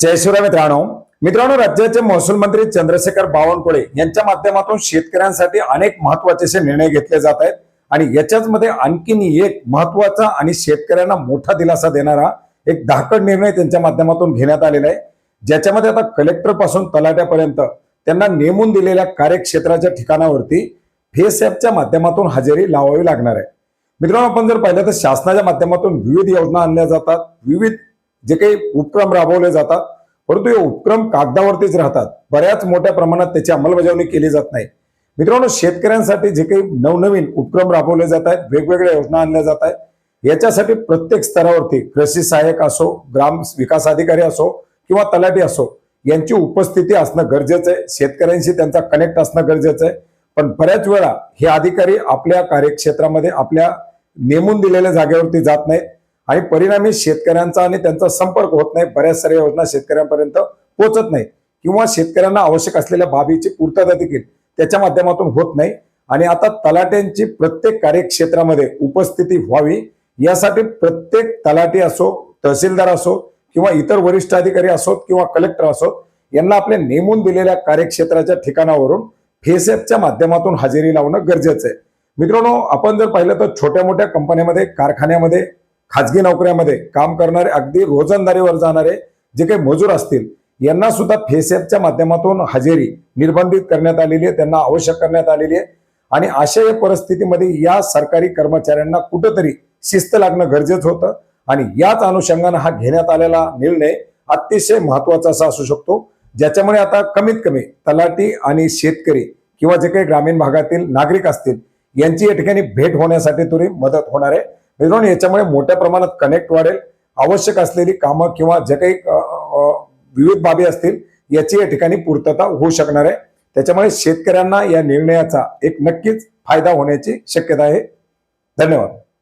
जयशिवराय मित्रांनो. मित्रांनो राज्याचे महसूल मंत्री चंद्रशेखर बावनकुळे यांच्या माध्यमातून शेतकऱ्यांसाठी अनेक महत्त्वाचे असे निर्णय घेतले जात आहेत. आणि याच्याच मध्ये आणखीन एक महत्त्वाचा आणि शेतकऱ्यांना मोठा दिलासा देणारा एक धाकड निर्णय त्यांच्या माध्यमातून घेण्यात आलेला आहे. ज्याच्यामध्ये आता कलेक्टरपासून तलाट्यापर्यंत त्यांना नेमून दिलेल्या कार्यक्षेत्राच्या ठिकाणावरती फेस ॲपच्या माध्यमातून हजेरी लावावी लागणार आहे. मित्रांनो आपण जर पाहिलं तर शासनाच्या माध्यमातून विविध योजना आणल्या जातात. विविध जे काही उपक्रम राबवले जातात परंतु हे उपक्रम कागदावरतीच राहतात. बऱ्याच मोठ्या प्रमाणात त्याची अंमलबजावणी केली जात नाही. मित्रांनो शेतकऱ्यांसाठी जे काही नवनवीन उपक्रम राबवले जात आहेत वेगवेगळ्या योजना आणल्या जात आहेत. याच्यासाठी प्रत्येक स्तरावरती कृषी सहाय्यक असो ग्राम विकास अधिकारी असो किंवा तलाठी असो यांची उपस्थिती असणं गरजेचं आहे. शेतकऱ्यांशी त्यांचा कनेक्ट असणं गरजेचं आहे. पण बऱ्याच वेळा हे अधिकारी आपल्या कार्यक्षेत्रामध्ये आपल्या नेमून दिलेल्या जागेवरती जात नाहीत. आणि परिणामी शेतकऱ्यांचा आणि त्यांचा संपर्क होत नाही. बऱ्याच साऱ्या योजना शेतकऱ्यांपर्यंत पोहोचत नाहीत किंवा शेतकऱ्यांना आवश्यक असलेल्या बाबीची पूर्तता देखील त्याच्या माध्यमातून होत नाही. आणि आता तलाट्यांची प्रत्येक कार्यक्षेत्रामध्ये उपस्थिती व्हावी यासाठी प्रत्येक तलाटी असो तहसीलदार असो किंवा इतर वरिष्ठ अधिकारी असोत किंवा कलेक्टर असोत यांना आपल्या नेमून दिलेल्या कार्यक्षेत्राच्या ठिकाणावरून फेसएफच्या माध्यमातून हजेरी लावणं गरजेचं आहे. मित्रांनो आपण जर पाहिलं तर छोट्या मोठ्या कंपन्यामध्ये कारखान्यामध्ये खाजगी नोकऱ्यामध्ये काम करणारे अगदी रोजंदारीवर जाणारे जे काही मजूर असतील यांना सुद्धा फेसॲपच्या माध्यमातून हजेरी निर्बंधित करण्यात आलेली आहे त्यांना आवश्यक करण्यात आलेली आहे. आणि अशा या परिस्थितीमध्ये या सरकारी कर्मचाऱ्यांना कुठंतरी शिस्त लागणं गरजेचं होतं. आणि याच अनुषंगानं हा घेण्यात आलेला निर्णय अतिशय महत्त्वाचा असा असू शकतो ज्याच्यामुळे आता कमीत कमी तलाठी आणि शेतकरी किंवा जे काही ग्रामीण भागातील नागरिक असतील यांची या ठिकाणी भेट होण्यासाठी तरी मदत होणार आहे. मित्रांनो याच्यामुळे मोठ्या प्रमाणात कनेक्ट वाढेल. आवश्यक असलेली कामं किंवा जे काही विविध बाबी असतील याची या ठिकाणी पूर्तता होऊ शकणार आहे. त्याच्यामुळे शेतकऱ्यांना या निर्णयाचा एक नक्कीच फायदा होण्याची शक्यता आहे. धन्यवाद.